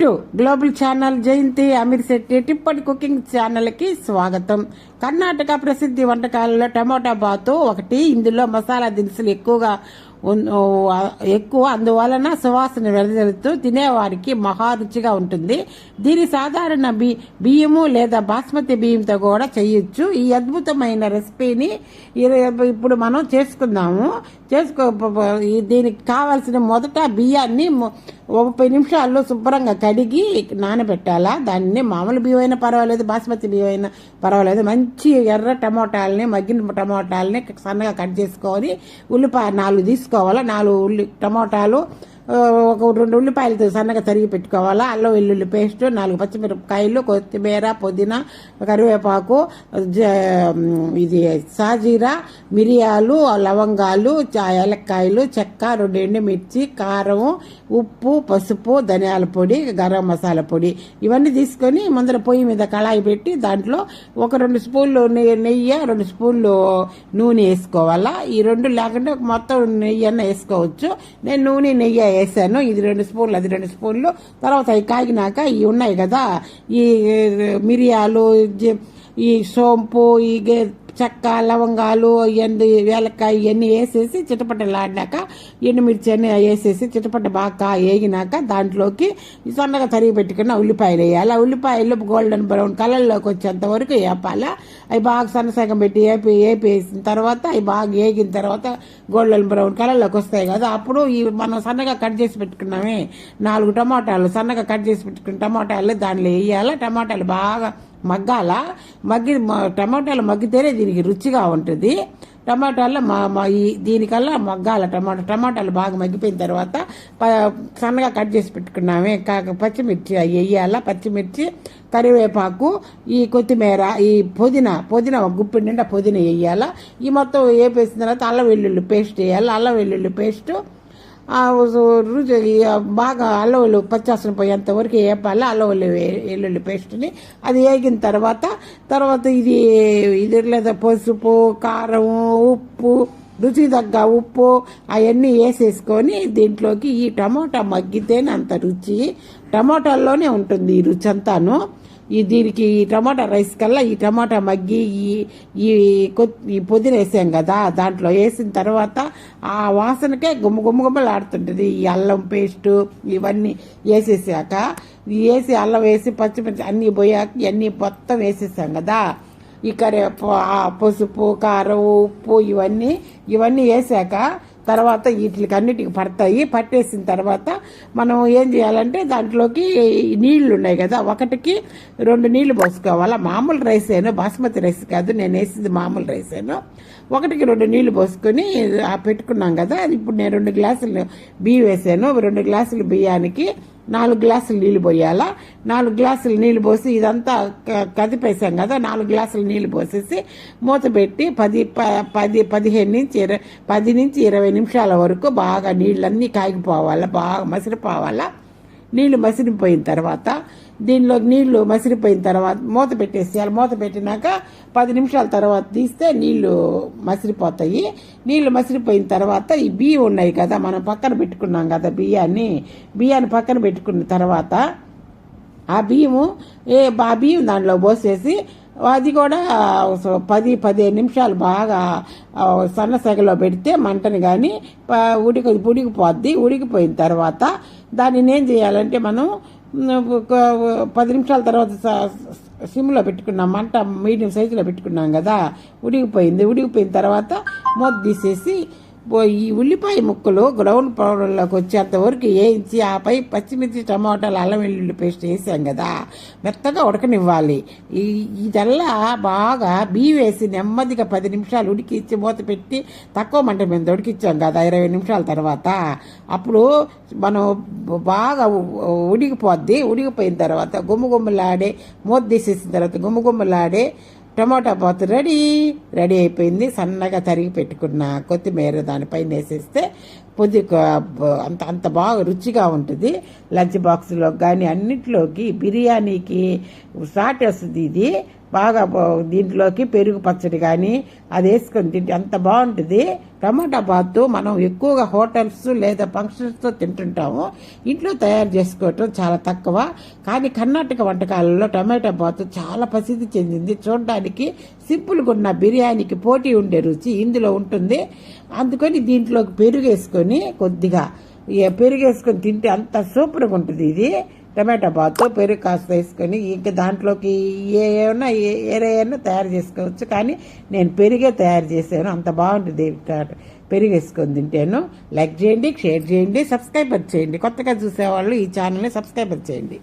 To global channel Jayanthi Amir Shetty టిప్పటి cooking ఛానల్కి స్వాగతం. కర్ణాటక ప్రసిద్ధి వంటకాలలో టమోటా బాతు ఒకటి ఇందులో మసాలా దినుసులు ఎక్కువగా ఎక్కువ అందువలన సువాసన వెదజల్లుతూ తినేవారికి మహారుచిగా ఉంటుంది. దీని సాధారణ బి బియ్యము లేదా బాస్మతి బియ్యంతో కూడా చేయొచ్చు. ఈ అద్భుతమైన రెసిపీని ఇప్పుడు మనం చేసుకుందాము. చేసుకో ఈ- దీనికి కావాల్సిన మొదట బియ్యాన్ని ముప్పై నిమిషాల్లో శుభ్రంగా కడిగి నానబెట్టాలా? దాన్ని మామూలు బియ్యం అయినా పర్వాలేదు బాస్మతి బియ్యం అయినా పర్వాలేదు. మంచి ఎర్ర టమోటాలని మగ్గిన టమోటాలని సన్నగా కట్ చేసుకొని ఉల్లిపాయ నాలుగు తీసుకోవాలా నాలుగు ఉల్లి టమోటాలు ఒక రెండు ఉల్లిపాయలు సన్నగా తరిగి పెట్టుకోవాలా. అల్లం వెల్లుల్లి పేస్ట్ నాలుగు పచ్చిమిరపకాయలు కొత్తిమీర పుదీనా కరివేపాకు జ- ఇది సాజీరా మిరియాలు లవంగాలు ఏలక్కాయలు చెక్క రెండు ఎండుమిర్చి కారం ఉప్పు పసుపు ధనియాల పొడి గరం మసాలా పొడి. ఇవన్నీ తీసుకొని ముందర పొయ్యి మీద కళాయి పెట్టి దాంట్లో ఒక రెండు స్పూన్లు నెయ్యి నెయ్యి రెండు స్పూన్లు నూనె వేసుకోవాలా. ఈ రెండు లేకుంటే మొత్తం నెయ్యి అన్న వేసుకోవచ్చు. నేను నూనె నెయ్యి వేసాను. ఇది రెండు స్పూన్లు అది రెండు స్పూన్లు. తర్వాత అవి కాగినాక ఇవి ఉన్నాయి కదా. ఈ మిరియాలు ఈ సోంపు ఈ చెక్క లవంగాలు ఎందు వేలకాయ ఇవన్నీ వేసేసి చిటపటలాడినాక ఎండుమిర్చి అన్ని వేసేసి చిటపట బాగా వేగినాక దాంట్లోకి సన్నగా తరిగి పెట్టుకున్న ఉల్లిపాయలు వేయాలి. ఉల్లిపాయలు గోల్డెన్ బ్రౌన్ కలర్లోకి వచ్చేంత వరకు వేపాలి. అవి బాగా సన్నసగం పెట్టి వేపి వేపేసిన తర్వాత అవి బాగా వేగిన తర్వాత గోల్డెన్ బ్రౌన్ కలర్లోకి వస్తాయి కదా. అప్పుడు ఈ మనం సన్నగా కట్ చేసి పెట్టుకున్నామే. నాలుగు టమాటాలు సన్నగా కట్ చేసి పెట్టుకున్న టమాటాలు దాంట్లో వేయాలి. టమాటాలు బాగా మగ్గాల? మగ్గి మ- టమాటాలు మగ్గితేనే దీనికి రుచిగా ఉంటుంది. టమాటాల్లో మా మా ఈ దీనికల్లా మగ్గాల టమాటా టమాటాలు బాగా మగ్గిపోయిన తర్వాత ప- సన్నగా కట్ చేసి పెట్టుకున్నామే. కాక పచ్చిమిర్చి అవి వేయాల పచ్చిమిర్చి కరివేపాకు ఈ కొత్తిమీర ఈ పుదీనా పుదీనా ఒక గుప్పిడి నిండా పుదీనా వేయాల ఈ మొత్తం వేపేసిన తర్వాత అల్లం వెల్లుల్లి పేస్ట్ వేయాలి. అల్లం వెల్లుల్లి పేస్ట్ రుచి బాగా అలవలు పచ్చాసన పోయేంత వరకు వేపాలి అల్లవల్లి వెల్లుల్లి పేస్ట్ని అది వేగిన తర్వాత తర్వాత ఇది ఇది లేదా పసుపు కారం ఉప్పు రుచి తగ్గ ఉప్పు అవన్నీ వేసేసుకొని దీంట్లోకి ఈ టమోటా మగ్గితేనే అంత రుచి. టమోటాల్లోనే ఉంటుంది ఈ రుచి అంతాను. ఈ దీనికి ఈ టమాటా రైస్ కల్లా ఈ టమాటా మగ్గి ఈ ఈ కొత్- ఈ పుదీనా వేసాం కదా దాంట్లో వేసిన తర్వాత ఆ వాసనకే గుమ్మ గుమ్మ గుమ్మలాడుతుంటుంది ఈ అల్లం పేస్టు ఇవన్నీ వేసేసాక వేసి అల్లం వేసి పచ్చిమిర్చి అన్నీ పోయాక ఇవన్నీ మొత్తం వేసేసాం కదా. ఈ కరే పసుపు కారం ఉప్పు ఇవన్నీ ఇవన్నీ వేసాక తర్వాత వీటికి అన్నిటికి పడతాయి. పట్టేసిన తర్వాత మనం ఏం చేయాలంటే దాంట్లోకి నీళ్ళు ఉన్నాయి కదా ఒకటికి రెండు నీళ్ళు పోసుకోవాలా? మామూలు రైసేను బాస్మతి రైస్ కాదు నేను వేసింది మామూలు రైసేను ఒకటికి రెండు నీళ్ళు పోసుకొని ఆ పెట్టుకున్నాం కదా అది ఇప్పుడు నేను రెండు గ్లాసులు బియ్యం వేసాను. రెండు గ్లాసులు బియ్యానికి నాలుగు గ్లాసులు నీళ్ళు పోయాలా? నాలుగు గ్లాసులు నీళ్ళు పోసి ఇదంతా క- కదిపేసాం కదా నాలుగు గ్లాసులు నీళ్ళు పోసేసి మూత పెట్టి పది ప- పది పదిహేను నుంచి ఇరవై పది నుంచి ఇరవై నిమిషాల వరకు బాగా నీళ్ళన్నీ కాగిపోవాలా బాగా మసిరిపోవాలా. నీళ్ళు మసిరిపోయిన తర్వాత దీనిలో నీళ్ళు మసిరిపోయిన తర్వాత మూత పెట్టేసేయాలి మూత పెట్టినాక పది నిమిషాల తర్వాత తీస్తే నీళ్ళు మసిరిపోతాయి. నీళ్ళు మసిరిపోయిన తర్వాత ఈ బియ్యం ఉన్నాయి కదా మనం పక్కన పెట్టుకున్నాం కదా బియ్యాన్ని. బియ్యాన్ని పక్కన పెట్టుకున్న తర్వాత ఆ బియ్యము ఏ ఆ బియ్యం దాంట్లో పోసేసి అది కూడా పది పదిహేను నిమిషాలు బాగా సన్న సెగలో పెడితే మంటని కానీ ఉడికి ఉడికిపోద్ది. ఉడికిపోయిన తర్వాత దానిని ఏం చేయాలంటే మనం ఒక పది నిమిషాల తర్వాత సిమ్లో పెట్టుకున్నాం మంట మీడియం సైజులో పెట్టుకున్నాం కదా ఉడికిపోయింది. ఉడికిపోయిన తర్వాత మూత తీసేసి ఈ ఉల్లిపాయ ముక్కలు గ్రౌండ్ పౌడర్లోకి వచ్చేంత వరకు వేయించి ఆపై పచ్చిమిర్చి టమాటాలు అల్లం వెల్లుల్లి పేస్ట్ వేసాం కదా. మెత్తగా ఉడకనివ్వాలి. ఈ ఇదల్లా బాగా బియ్యం వేసి నెమ్మదిగా పది నిమిషాలు ఉడికిచ్చి మూత పెట్టి తక్కువ మంట మీద ఉడికిచ్చాం కదా ఇరవై నిమిషాల తర్వాత. అప్పుడు మనం బాగా ఉడికిపోద్ది. ఉడికిపోయిన తర్వాత గుమ్మ గుమ్మలాడే మూత తీసేసిన తర్వాత గుమ్మ గుమ్మలాడే టమాటా బాత్ రెడీ. రెడీ అయిపోయింది. సన్నగా తరిగి పెట్టుకున్న కొత్తిమీర దానిపైన వేసేస్తే పొద్దు అంత అంత బాగా రుచిగా ఉంటుంది. లంచ్ బాక్స్లో కానీ అన్నిట్లోకి బిర్యానీకి సాటి వస్తుంది ఇది. బాగా దీంట్లోకి పెరుగు పచ్చడి కానీ అది వేసుకొని తింటే అంత బాగుంటుంది. టమాటా బాత్ మనం ఎక్కువగా హోటల్స్ లేదా ఫంక్షన్స్తో తింటుంటాము. ఇంట్లో తయారు చేసుకోవటం చాలా తక్కువ. కానీ కర్ణాటక వంటకాలలో టమాటా బాత్ చాలా ప్రసిద్ధి చెందింది. చూడడానికి సింపుల్గా ఉన్న బిర్యానీకి పోటీ ఉండే రుచి ఇందులో ఉంటుంది. అందుకని దీంట్లోకి పెరుగు వేసుకొని కొద్దిగా పెరుగు వేసుకొని తింటే అంత సూపర్గా ఉంటుంది ఇది. టమాటా బాత్ పెరుగు కాస్త వేసుకొని ఇంకా దాంట్లోకి ఏమైనా ఏరైనా తయారు చేసుకోవచ్చు. కానీ నేను పెరిగే తయారు చేశాను. అంత బాగుంటుంది. పెరుగు వేసుకొని తింటాను. లైక్ చేయండి షేర్ చేయండి సబ్స్క్రైబర్ చేయండి. కొత్తగా చూసేవాళ్ళు ఈ ఛానల్ని సబ్స్క్రైబర్ చేయండి.